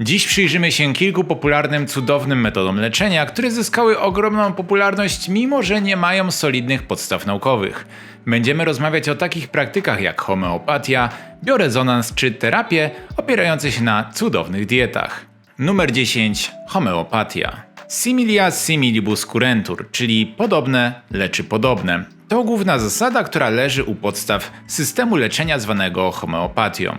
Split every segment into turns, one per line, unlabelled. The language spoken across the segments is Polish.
Dziś przyjrzymy się kilku popularnym, cudownym metodom leczenia, które zyskały ogromną popularność, mimo że nie mają solidnych podstaw naukowych. Będziemy rozmawiać o takich praktykach jak homeopatia, biorezonans czy terapie opierające się na cudownych dietach. Numer 10. Homeopatia. Similia similibus curentur, czyli podobne leczy podobne. To główna zasada, która leży u podstaw systemu leczenia zwanego homeopatią.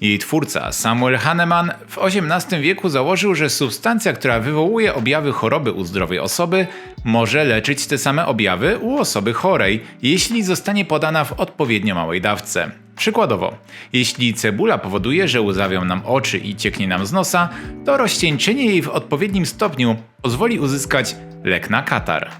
Jej twórca Samuel Hahnemann w XVIII wieku założył, że substancja, która wywołuje objawy choroby u zdrowej osoby, może leczyć te same objawy u osoby chorej, jeśli zostanie podana w odpowiednio małej dawce. Przykładowo, jeśli cebula powoduje, że łzawią nam oczy i cieknie nam z nosa, to rozcieńczenie jej w odpowiednim stopniu pozwoli uzyskać lek na katar.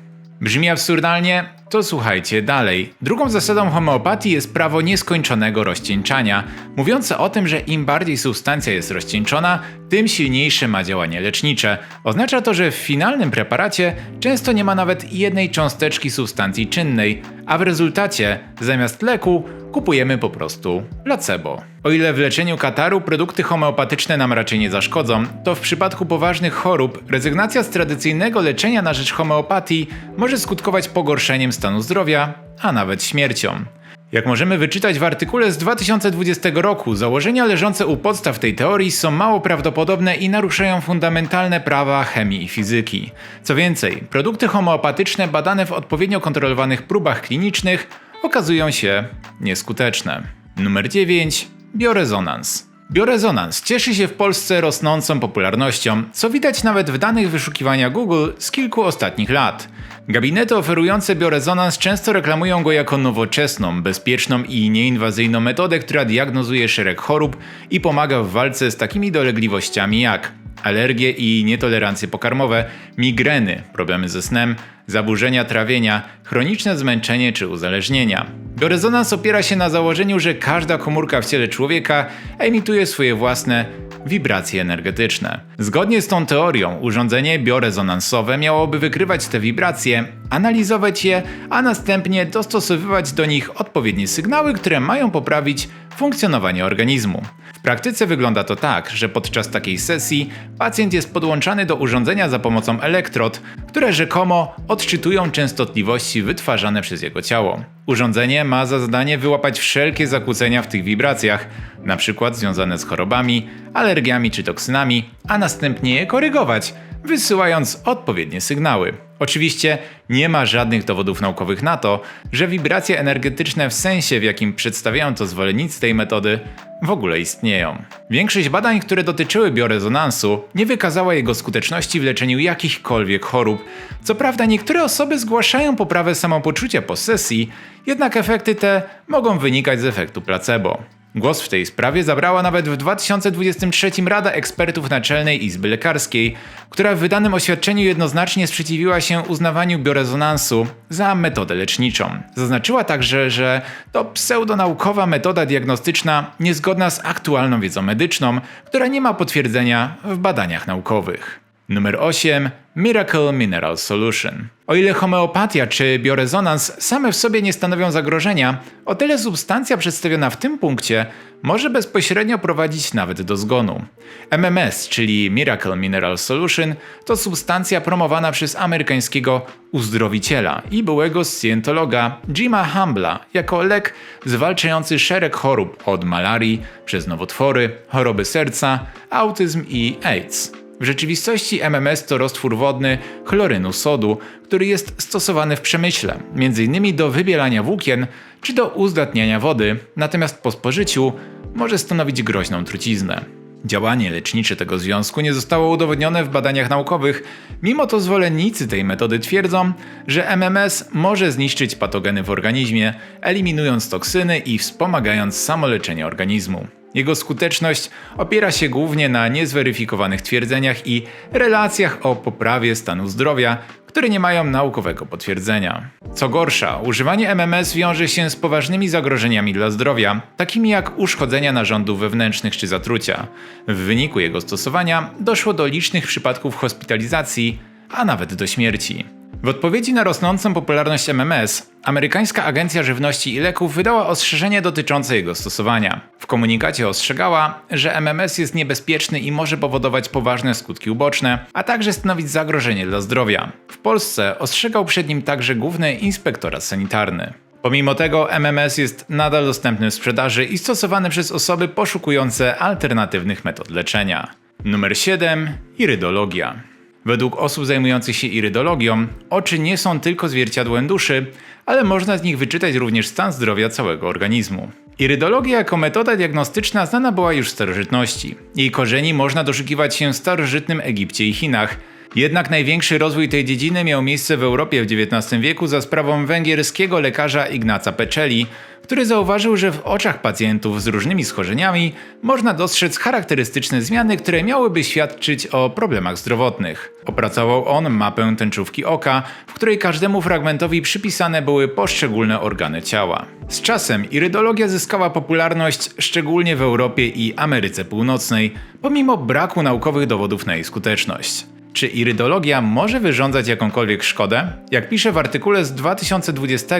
Brzmi absurdalnie? To słuchajcie dalej. Drugą zasadą homeopatii jest prawo nieskończonego rozcieńczania, mówiące o tym, że im bardziej substancja jest rozcieńczona, tym silniejsze ma działanie lecznicze. Oznacza to, że w finalnym preparacie często nie ma nawet jednej cząsteczki substancji czynnej, a w rezultacie zamiast leku kupujemy po prostu placebo. O ile w leczeniu kataru produkty homeopatyczne nam raczej nie zaszkodzą, to w przypadku poważnych chorób rezygnacja z tradycyjnego leczenia na rzecz homeopatii może skutkować pogorszeniem stanu zdrowia, a nawet śmiercią. Jak możemy wyczytać w artykule z 2020 roku, założenia leżące u podstaw tej teorii są mało prawdopodobne i naruszają fundamentalne prawa chemii i fizyki. Co więcej, produkty homeopatyczne badane w odpowiednio kontrolowanych próbach klinicznych okazują się nieskuteczne. Numer 9. Biorezonans. Biorezonans cieszy się w Polsce rosnącą popularnością, co widać nawet w danych wyszukiwania Google z kilku ostatnich lat. Gabinety oferujące biorezonans często reklamują go jako nowoczesną, bezpieczną i nieinwazyjną metodę, która diagnozuje szereg chorób i pomaga w walce z takimi dolegliwościami jak alergie i nietolerancje pokarmowe, migreny, problemy ze snem, zaburzenia trawienia, chroniczne zmęczenie czy uzależnienia. Biorezonans opiera się na założeniu, że każda komórka w ciele człowieka emituje swoje własne wibracje energetyczne. Zgodnie z tą teorią, urządzenie biorezonansowe miałoby wykrywać te wibracje, analizować je, a następnie dostosowywać do nich odpowiednie sygnały, które mają poprawić funkcjonowanie organizmu. W praktyce wygląda to tak, że podczas takiej sesji pacjent jest podłączany do urządzenia za pomocą elektrod, które rzekomo odczytują częstotliwości wytwarzane przez jego ciało. Urządzenie ma za zadanie wyłapać wszelkie zakłócenia w tych wibracjach, np. związane z chorobami, alergiami czy toksynami, a następnie je korygować, wysyłając odpowiednie sygnały. Oczywiście nie ma żadnych dowodów naukowych na to, że wibracje energetyczne w sensie, w jakim przedstawiają to zwolennicy tej metody, w ogóle istnieją. Większość badań, które dotyczyły biorezonansu, nie wykazała jego skuteczności w leczeniu jakichkolwiek chorób. Co prawda, niektóre osoby zgłaszają poprawę samopoczucia po sesji, jednak efekty te mogą wynikać z efektu placebo. Głos w tej sprawie zabrała nawet w 2023 Rada Ekspertów Naczelnej Izby Lekarskiej, która w wydanym oświadczeniu jednoznacznie sprzeciwiła się uznawaniu biorezonansu za metodę leczniczą. Zaznaczyła także, że to pseudonaukowa metoda diagnostyczna niezgodna z aktualną wiedzą medyczną, która nie ma potwierdzenia w badaniach naukowych. Numer 8. Miracle Mineral Solution. O ile homeopatia czy biorezonans same w sobie nie stanowią zagrożenia, o tyle substancja przedstawiona w tym punkcie może bezpośrednio prowadzić nawet do zgonu. MMS, czyli Miracle Mineral Solution, to substancja promowana przez amerykańskiego uzdrowiciela i byłego scjentologa Jima Hambla jako lek zwalczający szereg chorób od malarii przez nowotwory, choroby serca, autyzm i AIDS. W rzeczywistości MMS to roztwór wodny chlorynu sodu, który jest stosowany w przemyśle, m.in. do wybielania włókien czy do uzdatniania wody, natomiast po spożyciu może stanowić groźną truciznę. Działanie lecznicze tego związku nie zostało udowodnione w badaniach naukowych, mimo to zwolennicy tej metody twierdzą, że MMS może zniszczyć patogeny w organizmie, eliminując toksyny i wspomagając samoleczenie organizmu. Jego skuteczność opiera się głównie na niezweryfikowanych twierdzeniach i relacjach o poprawie stanu zdrowia, które nie mają naukowego potwierdzenia. Co gorsza, używanie MMS wiąże się z poważnymi zagrożeniami dla zdrowia, takimi jak uszkodzenia narządów wewnętrznych czy zatrucia. W wyniku jego stosowania doszło do licznych przypadków hospitalizacji, a nawet do śmierci. W odpowiedzi na rosnącą popularność MMS, amerykańska Agencja Żywności i Leków wydała ostrzeżenie dotyczące jego stosowania. W komunikacie ostrzegała, że MMS jest niebezpieczny i może powodować poważne skutki uboczne, a także stanowić zagrożenie dla zdrowia. W Polsce ostrzegał przed nim także Główny Inspektorat Sanitarny. Pomimo tego MMS jest nadal dostępny w sprzedaży i stosowany przez osoby poszukujące alternatywnych metod leczenia. Numer 7. Irydologia. Według osób zajmujących się irydologią, oczy nie są tylko zwierciadłem duszy, ale można z nich wyczytać również stan zdrowia całego organizmu. Irydologia jako metoda diagnostyczna znana była już w starożytności. Jej korzeni można doszukiwać się w starożytnym Egipcie i Chinach, jednak największy rozwój tej dziedziny miał miejsce w Europie w XIX wieku za sprawą węgierskiego lekarza Ignaca Pecelli, który zauważył, że w oczach pacjentów z różnymi schorzeniami można dostrzec charakterystyczne zmiany, które miałyby świadczyć o problemach zdrowotnych. Opracował on mapę tęczówki oka, w której każdemu fragmentowi przypisane były poszczególne organy ciała. Z czasem irydologia zyskała popularność szczególnie w Europie i Ameryce Północnej, pomimo braku naukowych dowodów na jej skuteczność. Czy irydologia może wyrządzać jakąkolwiek szkodę? Jak pisze w artykule z 2020,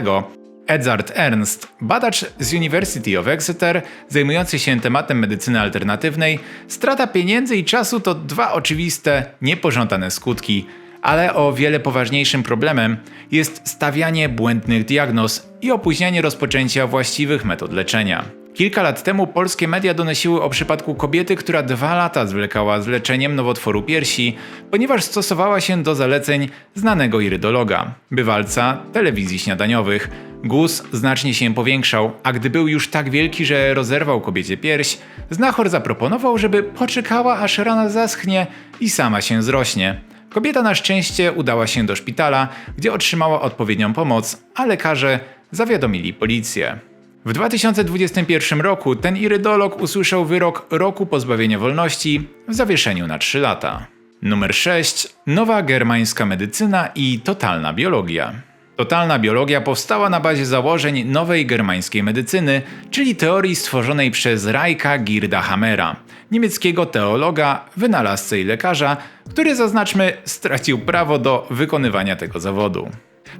Edzard Ernst, badacz z University of Exeter zajmujący się tematem medycyny alternatywnej, strata pieniędzy i czasu to dwa oczywiste, niepożądane skutki, ale o wiele poważniejszym problemem jest stawianie błędnych diagnoz i opóźnianie rozpoczęcia właściwych metod leczenia. Kilka lat temu polskie media donosiły o przypadku kobiety, która dwa lata zwlekała z leczeniem nowotworu piersi, ponieważ stosowała się do zaleceń znanego irydologa, bywalca telewizji śniadaniowych. Guz znacznie się powiększał, a gdy był już tak wielki, że rozerwał kobiecie pierś, znachor zaproponował, żeby poczekała aż rana zaschnie i sama się zrośnie. Kobieta na szczęście udała się do szpitala, gdzie otrzymała odpowiednią pomoc, a lekarze zawiadomili policję. W 2021 roku ten irydolog usłyszał wyrok roku pozbawienia wolności w zawieszeniu na 3 lata. Numer 6. Nowa germańska medycyna i totalna biologia. Totalna biologia powstała na bazie założeń nowej germańskiej medycyny, czyli teorii stworzonej przez Rajka Girda Hammera, niemieckiego teologa, wynalazcę i lekarza, który zaznaczmy stracił prawo do wykonywania tego zawodu.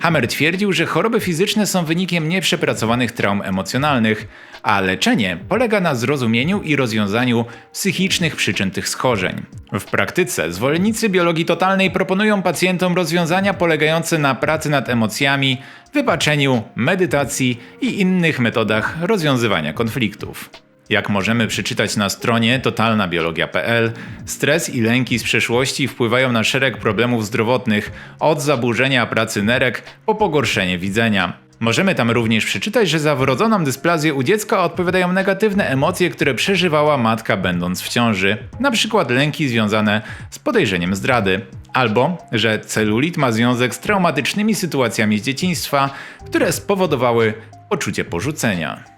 Hammer twierdził, że choroby fizyczne są wynikiem nieprzepracowanych traum emocjonalnych, a leczenie polega na zrozumieniu i rozwiązaniu psychicznych przyczyn tych schorzeń. W praktyce zwolennicy biologii totalnej proponują pacjentom rozwiązania polegające na pracy nad emocjami, wybaczeniu, medytacji i innych metodach rozwiązywania konfliktów. Jak możemy przeczytać na stronie totalnabiologia.pl, stres i lęki z przeszłości wpływają na szereg problemów zdrowotnych, od zaburzenia pracy nerek po pogorszenie widzenia. Możemy tam również przeczytać, że za wrodzoną dysplazję u dziecka odpowiadają negatywne emocje, które przeżywała matka będąc w ciąży, np. lęki związane z podejrzeniem zdrady. Albo, że celulit ma związek z traumatycznymi sytuacjami z dzieciństwa, które spowodowały poczucie porzucenia.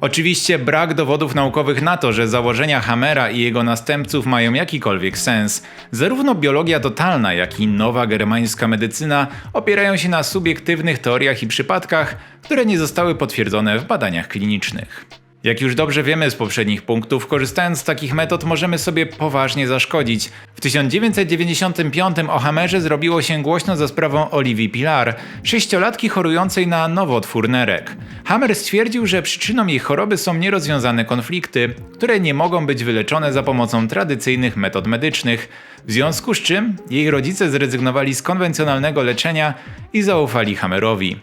Oczywiście brak dowodów naukowych na to, że założenia Hammera i jego następców mają jakikolwiek sens. Zarówno biologia totalna, jak i nowa germańska medycyna opierają się na subiektywnych teoriach i przypadkach, które nie zostały potwierdzone w badaniach klinicznych. Jak już dobrze wiemy z poprzednich punktów, korzystając z takich metod możemy sobie poważnie zaszkodzić. W 1995 o Hammerze zrobiło się głośno za sprawą Olivii Pilar, sześciolatki chorującej na nowotwór nerek. Hammer stwierdził, że przyczyną jej choroby są nierozwiązane konflikty, które nie mogą być wyleczone za pomocą tradycyjnych metod medycznych, w związku z czym jej rodzice zrezygnowali z konwencjonalnego leczenia i zaufali Hammerowi.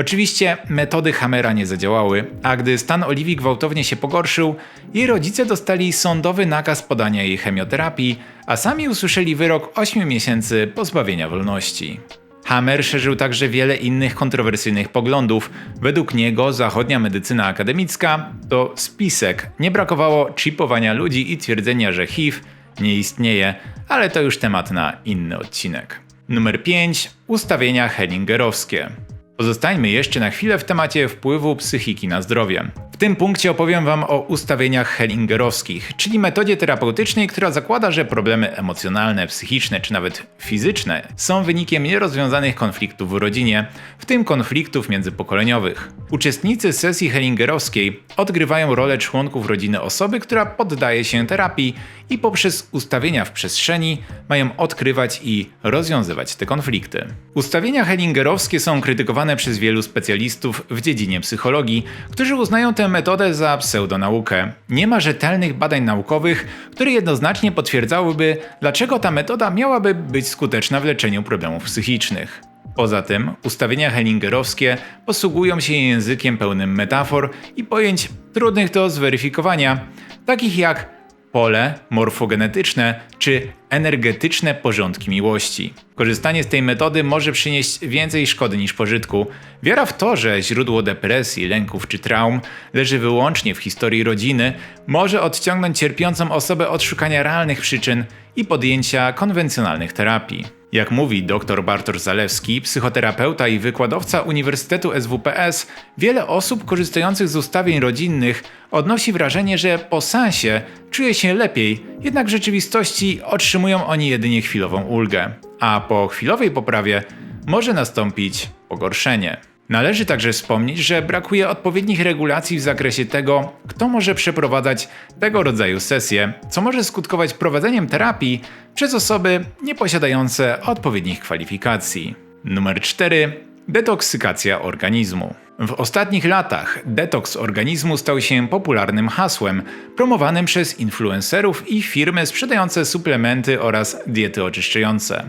Oczywiście metody Hammera nie zadziałały, a gdy stan Oliwii gwałtownie się pogorszył, jej rodzice dostali sądowy nakaz podania jej chemioterapii, a sami usłyszeli wyrok 8 miesięcy pozbawienia wolności. Hammer szerzył także wiele innych kontrowersyjnych poglądów. Według niego zachodnia medycyna akademicka to spisek. Nie brakowało chipowania ludzi i twierdzenia, że HIV nie istnieje, ale to już temat na inny odcinek. Numer 5. Ustawienia Hellingerowskie. Pozostańmy jeszcze na chwilę w temacie wpływu psychiki na zdrowie. W tym punkcie opowiem Wam o ustawieniach hellingerowskich, czyli metodzie terapeutycznej, która zakłada, że problemy emocjonalne, psychiczne czy nawet fizyczne są wynikiem nierozwiązanych konfliktów w rodzinie, w tym konfliktów międzypokoleniowych. Uczestnicy sesji hellingerowskiej odgrywają rolę członków rodziny osoby, która poddaje się terapii i poprzez ustawienia w przestrzeni mają odkrywać i rozwiązywać te konflikty. Ustawienia hellingerowskie są krytykowane przez wielu specjalistów w dziedzinie psychologii, którzy uznają tę metodę za pseudonaukę. Nie ma rzetelnych badań naukowych, które jednoznacznie potwierdzałyby, dlaczego ta metoda miałaby być skuteczna w leczeniu problemów psychicznych. Poza tym, ustawienia hellingerowskie posługują się językiem pełnym metafor i pojęć trudnych do zweryfikowania, takich jak pole morfogenetyczne czy energetyczne porządki miłości. Korzystanie z tej metody może przynieść więcej szkody niż pożytku. Wiara w to, że źródło depresji, lęków czy traum leży wyłącznie w historii rodziny, może odciągnąć cierpiącą osobę od szukania realnych przyczyn i podjęcia konwencjonalnych terapii. Jak mówi dr Bartosz Zalewski, psychoterapeuta i wykładowca Uniwersytetu SWPS, wiele osób korzystających z ustawień rodzinnych odnosi wrażenie, że po sensie czuje się lepiej, jednak w rzeczywistości otrzymują oni jedynie chwilową ulgę, a po chwilowej poprawie może nastąpić pogorszenie. Należy także wspomnieć, że brakuje odpowiednich regulacji w zakresie tego, kto może przeprowadzać tego rodzaju sesje, co może skutkować prowadzeniem terapii przez osoby nieposiadające odpowiednich kwalifikacji. Numer 4. Detoksykacja organizmu. W ostatnich latach detoks organizmu stał się popularnym hasłem, promowanym przez influencerów i firmy sprzedające suplementy oraz diety oczyszczające.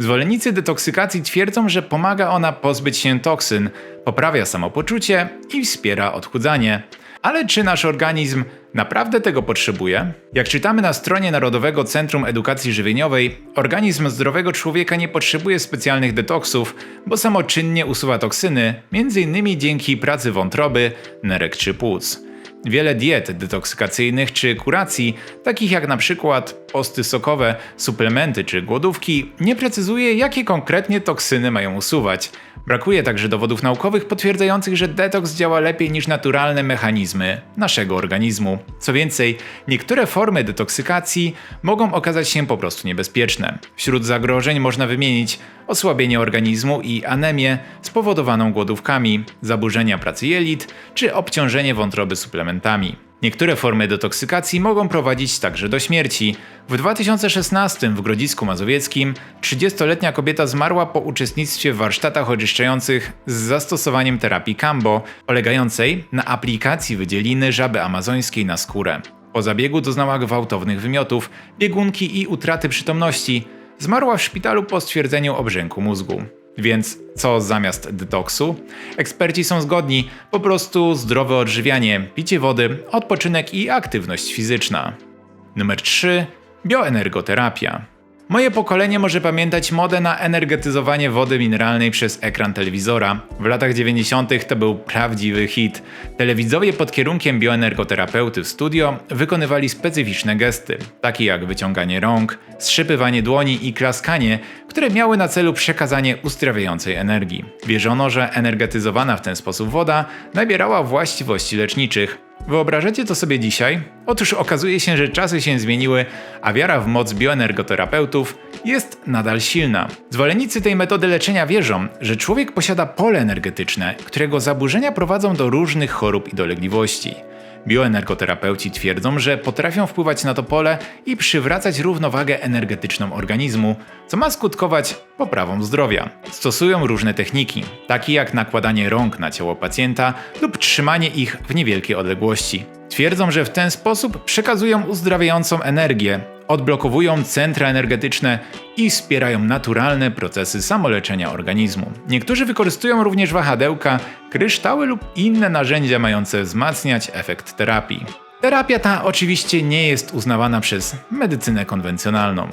Zwolennicy detoksykacji twierdzą, że pomaga ona pozbyć się toksyn, poprawia samopoczucie i wspiera odchudzanie. Ale czy nasz organizm naprawdę tego potrzebuje? Jak czytamy na stronie Narodowego Centrum Edukacji Żywieniowej, organizm zdrowego człowieka nie potrzebuje specjalnych detoksów, bo samoczynnie usuwa toksyny, m.in. dzięki pracy wątroby, nerek czy płuc. Wiele diet detoksykacyjnych czy kuracji, takich jak na przykład posty sokowe, suplementy czy głodówki, nie precyzuje jakie konkretnie toksyny mają usuwać. Brakuje także dowodów naukowych potwierdzających, że detoks działa lepiej niż naturalne mechanizmy naszego organizmu. Co więcej, niektóre formy detoksykacji mogą okazać się po prostu niebezpieczne. Wśród zagrożeń można wymienić osłabienie organizmu i anemię spowodowaną głodówkami, zaburzenia pracy jelit czy obciążenie wątroby suplementami. Niektóre formy detoksykacji mogą prowadzić także do śmierci. W 2016 w Grodzisku Mazowieckim 30-letnia kobieta zmarła po uczestnictwie w warsztatach oczyszczających z zastosowaniem terapii Cambo, polegającej na aplikacji wydzieliny żaby amazońskiej na skórę. Po zabiegu doznała gwałtownych wymiotów, biegunki i utraty przytomności. Zmarła w szpitalu po stwierdzeniu obrzęku mózgu. Więc co zamiast detoksu? Eksperci są zgodni, po prostu zdrowe odżywianie, picie wody, odpoczynek i aktywność fizyczna. Numer 3. Bioenergoterapia. Moje pokolenie może pamiętać modę na energetyzowanie wody mineralnej przez ekran telewizora. W latach 90. to był prawdziwy hit. Telewidzowie pod kierunkiem bioenergoterapeuty w studio wykonywali specyficzne gesty, takie jak wyciąganie rąk, zszypywanie dłoni i klaskanie, które miały na celu przekazanie uzdrawiającej energii. Wierzono, że energetyzowana w ten sposób woda nabierała właściwości leczniczych, Wyobrażacie to sobie dzisiaj? Otóż okazuje się, że czasy się zmieniły, a wiara w moc bioenergoterapeutów jest nadal silna. Zwolennicy tej metody leczenia wierzą, że człowiek posiada pole energetyczne, którego zaburzenia prowadzą do różnych chorób i dolegliwości. Bioenergoterapeuci twierdzą, że potrafią wpływać na to pole i przywracać równowagę energetyczną organizmu, co ma skutkować poprawą zdrowia. Stosują różne techniki, takie jak nakładanie rąk na ciało pacjenta lub trzymanie ich w niewielkiej odległości. Twierdzą, że w ten sposób przekazują uzdrawiającą energię, odblokowują centra energetyczne i wspierają naturalne procesy samoleczenia organizmu. Niektórzy wykorzystują również wahadełka, kryształy lub inne narzędzia mające wzmacniać efekt terapii. Terapia ta oczywiście nie jest uznawana przez medycynę konwencjonalną.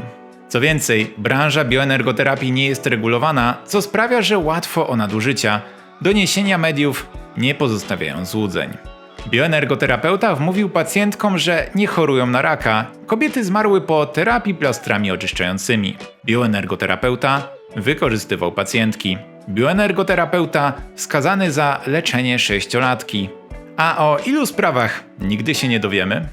Co więcej, branża bioenergoterapii nie jest regulowana, co sprawia, że łatwo o nadużycia. Doniesienia mediów nie pozostawiają złudzeń. Bioenergoterapeuta wmówił pacjentkom, że nie chorują na raka. Kobiety zmarły po terapii plastrami oczyszczającymi. Bioenergoterapeuta wykorzystywał pacjentki. Bioenergoterapeuta skazany za leczenie sześciolatki. A o ilu sprawach nigdy się nie dowiemy?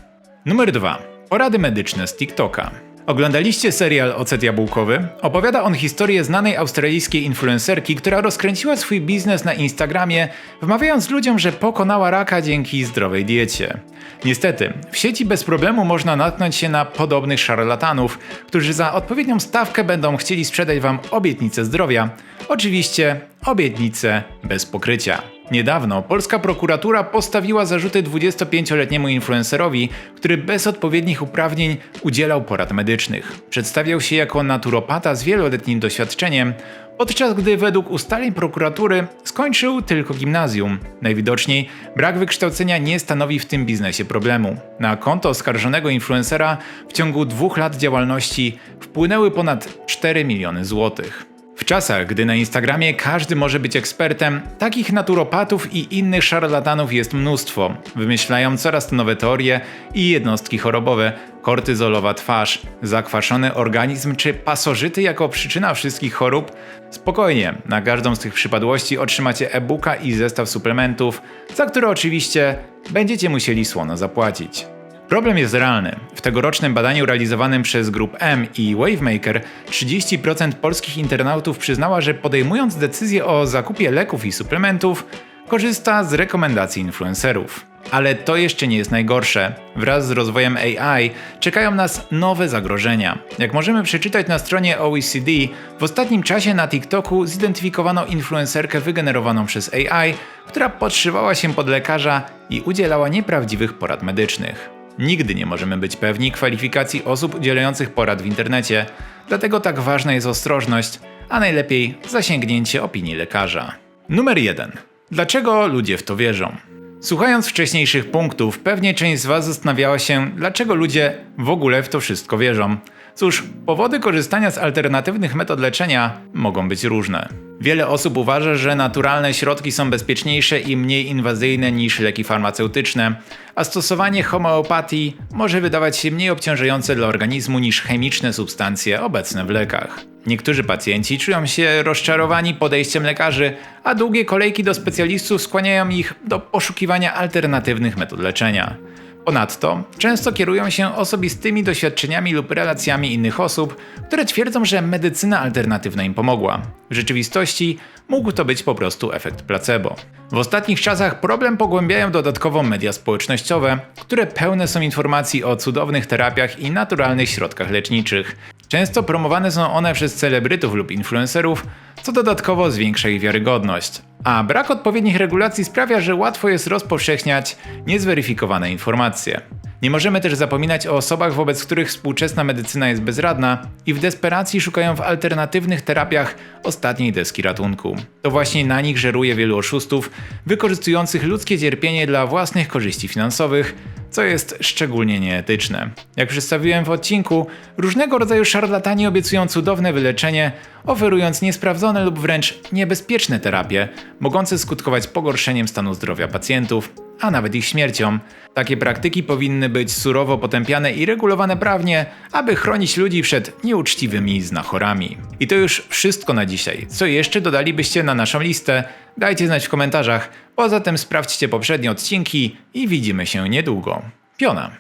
Numer 2. Porady medyczne z TikToka. Oglądaliście serial Ocet Jabłkowy? Opowiada on historię znanej australijskiej influencerki, która rozkręciła swój biznes na Instagramie, wmawiając ludziom, że pokonała raka dzięki zdrowej diecie. Niestety, w sieci bez problemu można natknąć się na podobnych szarlatanów, którzy za odpowiednią stawkę będą chcieli sprzedać wam obietnicę zdrowia. Oczywiście obietnicę bez pokrycia. Niedawno polska prokuratura postawiła zarzuty 25-letniemu influencerowi, który bez odpowiednich uprawnień udzielał porad medycznych. Przedstawiał się jako naturopata z wieloletnim doświadczeniem, podczas gdy według ustaleń prokuratury skończył tylko gimnazjum. Najwidoczniej brak wykształcenia nie stanowi w tym biznesie problemu. Na konto oskarżonego influencera w ciągu dwóch lat działalności wpłynęły ponad 4 miliony złotych. W czasach, gdy na Instagramie każdy może być ekspertem, takich naturopatów i innych szarlatanów jest mnóstwo. Wymyślają coraz to nowe teorie i jednostki chorobowe, kortyzolowa twarz, zakwaszony organizm czy pasożyty jako przyczyna wszystkich chorób. Spokojnie, na każdą z tych przypadłości otrzymacie e-booka i zestaw suplementów, za które oczywiście będziecie musieli słono zapłacić. Problem jest realny. W tegorocznym badaniu realizowanym przez Group M i Wavemaker 30% polskich internautów przyznała, że podejmując decyzję o zakupie leków i suplementów, korzysta z rekomendacji influencerów. Ale to jeszcze nie jest najgorsze. Wraz z rozwojem AI czekają nas nowe zagrożenia. Jak możemy przeczytać na stronie OECD, w ostatnim czasie na TikToku zidentyfikowano influencerkę wygenerowaną przez AI, która podszywała się pod lekarza i udzielała nieprawdziwych porad medycznych. Nigdy nie możemy być pewni kwalifikacji osób udzielających porad w internecie, dlatego tak ważna jest ostrożność, a najlepiej zasięgnięcie opinii lekarza. Numer 1. Dlaczego ludzie w to wierzą? Słuchając wcześniejszych punktów, pewnie część z Was zastanawiała się, dlaczego ludzie w ogóle w to wszystko wierzą. Cóż, powody korzystania z alternatywnych metod leczenia mogą być różne. Wiele osób uważa, że naturalne środki są bezpieczniejsze i mniej inwazyjne niż leki farmaceutyczne, a stosowanie homeopatii może wydawać się mniej obciążające dla organizmu niż chemiczne substancje obecne w lekach. Niektórzy pacjenci czują się rozczarowani podejściem lekarzy, a długie kolejki do specjalistów skłaniają ich do poszukiwania alternatywnych metod leczenia. Ponadto często kierują się osobistymi doświadczeniami lub relacjami innych osób, które twierdzą, że medycyna alternatywna im pomogła. W rzeczywistości mógł to być po prostu efekt placebo. W ostatnich czasach problem pogłębiają dodatkowo media społecznościowe, które pełne są informacji o cudownych terapiach i naturalnych środkach leczniczych. Często promowane są one przez celebrytów lub influencerów, co dodatkowo zwiększa ich wiarygodność. A brak odpowiednich regulacji sprawia, że łatwo jest rozpowszechniać niezweryfikowane informacje. Nie możemy też zapominać o osobach, wobec których współczesna medycyna jest bezradna i w desperacji szukają w alternatywnych terapiach ostatniej deski ratunku. To właśnie na nich żeruje wielu oszustów, wykorzystujących ludzkie cierpienie dla własnych korzyści finansowych, co jest szczególnie nieetyczne. Jak przedstawiłem w odcinku, różnego rodzaju szarlatani obiecują cudowne wyleczenie, oferując niesprawdzone lub wręcz niebezpieczne terapie, mogące skutkować pogorszeniem stanu zdrowia pacjentów, a nawet ich śmiercią. Takie praktyki powinny być surowo potępiane i regulowane prawnie, aby chronić ludzi przed nieuczciwymi znachorami. I to już wszystko na dzisiaj. Co jeszcze dodalibyście na naszą listę? Dajcie znać w komentarzach. Poza tym sprawdźcie poprzednie odcinki i widzimy się niedługo. Piona.